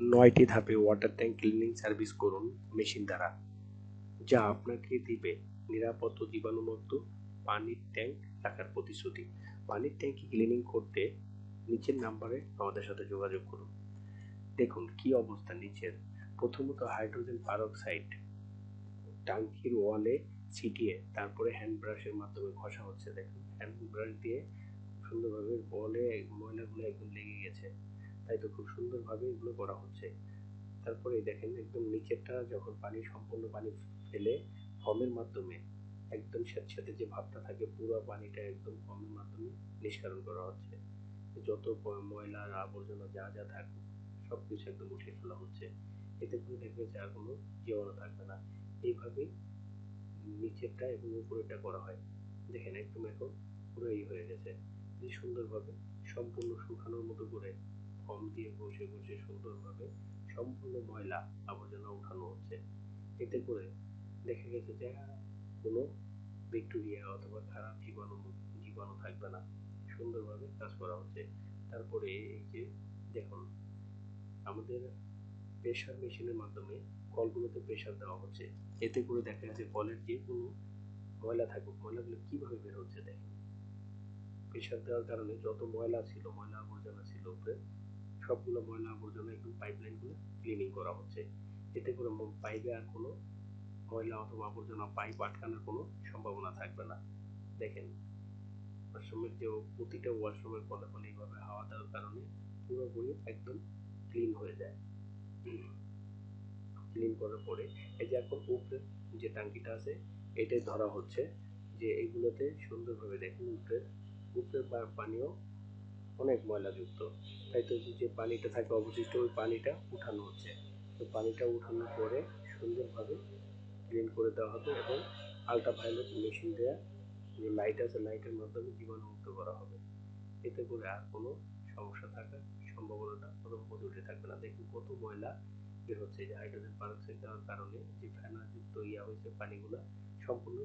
নয়টি ধাপে water tank cleaning service করুন মেশিন দ্বারা, যা আপনাকে দিবে নিরাপদ ও জীবাণুমুক্ত পানির ট্যাঙ্ক রাখার প্রতিশ্রুতি। পানির ট্যাঙ্কি ক্লিনিং করতে নিচের নাম্বারে আমাদের সাথে যোগাযোগ করুন। দেখুন কি অবস্থা নিচের। প্রথমত হাইড্রোজেন পারক্সাইড ট্যাঙ্কির ওয়ালে ছিটিয়ে তারপরে হ্যান্ড ব্রাশের মাধ্যমে ঘষা হচ্ছে। দেখুন হ্যান্ড ব্রাশ দিয়ে সুন্দরভাবে বলে ময়লাগুলো একদম লেগে গেছে। তাই তো খুব সুন্দরভাবে এগুলো করা হচ্ছে। তারপরে দেখেন একদম নিচেরটা যখন পানি, সম্পূর্ণ পানি ফেলে ফর্মের মাধ্যমে একদম স্যাঁতস্যাঁতে যে ভাবটা থাকে, পুরো পানিটা একদম ফর্মের মাধ্যমে নিষ্কাশন করা হচ্ছে। যত ময়লা, আবর্জনা যা যা থাকুক সব কিছু একদম উঠিয়ে ফেলা হচ্ছে। এতে করে দেখবে যে আর কোনো জীবাণু থাকবে না। এইভাবেই নিচেরটা এবং উপরেরটা করা হয়। দেখেন একদম এখন পুরো এই হয়ে গেছে। সুন্দরভাবে সম্পূর্ণ শুকানোর মতো করে ফর্ম দিয়ে বসে বসে সুন্দরভাবে সম্পূর্ণ ময়লা আবর্জনা উঠানো হচ্ছে। এতে করে দেখা গেছে যে কোনো ব্যাকটেরিয়া অথবা খারাপ জীবাণু জীবাণু থাকবে না। সুন্দরভাবে কাজ করা হচ্ছে। তারপরে এই যে দেখুন, আমাদের প্রেশার মেশিনের মাধ্যমে কলগুলোতে প্রেশার দেওয়া হচ্ছে। এতে করে দেখা যাচ্ছে কলের যে কোনো ময়লা থাকুক, ময়লাগুলো কীভাবে বের হচ্ছে দেখেন। প্রেশার দেওয়ার কারণে যত ময়লা ছিল, ময়লা আবর্জনা ছিল উপরে সবগুলো ময়লা আবর্জনা একদম পাইপলাইনগুলো ক্লিনিং করা হচ্ছে। এতে করে পাইপে আর কোনো ময়লা অথবা আবর্জনা পাইপ আটকানোর কোনো সম্ভাবনা থাকবে না। দেখেন ওয়াশরুমের যে প্রতিটা ওয়াশরুমের ফলে ফলে এইভাবে হাওয়া দেওয়ার কারণে পুরোপুরি একদম ক্লিন হয়ে যায়। ক্লিন করার পরে এই যে এখন উপরে যে টাঙ্কিটা আছে, এটাই ধরা হচ্ছে যে এইগুলোতে সুন্দরভাবে দেখেন উপরে উপরের পানিও অনেক ময়লাযুক্ত। তাই তো যে পানিটা থাকে অবশিষ্ট ওই পানিটা উঠানো হচ্ছে। তো পানিটা উঠানোর পরে সুন্দরভাবে ক্লিন করে দেওয়া হবে এবং আলট্রাভায়োলেট মেশিন দেওয়া যে লাইট আছে লাইটের মাধ্যমে জীবাণুমুক্ত করা হবে। এতে করে আর কোনো সমস্যা থাকার সম্ভাবনাটা প্রথম প্রতিটি থাকবে না। দেখুন কত ময়লা বের হচ্ছে। যে হাইড্রোজেন পারক্সাইড দেওয়ার কারণে যে ফেনাযুক্ত ইয়া হয়েছে পানিগুলো, সম্পূর্ণ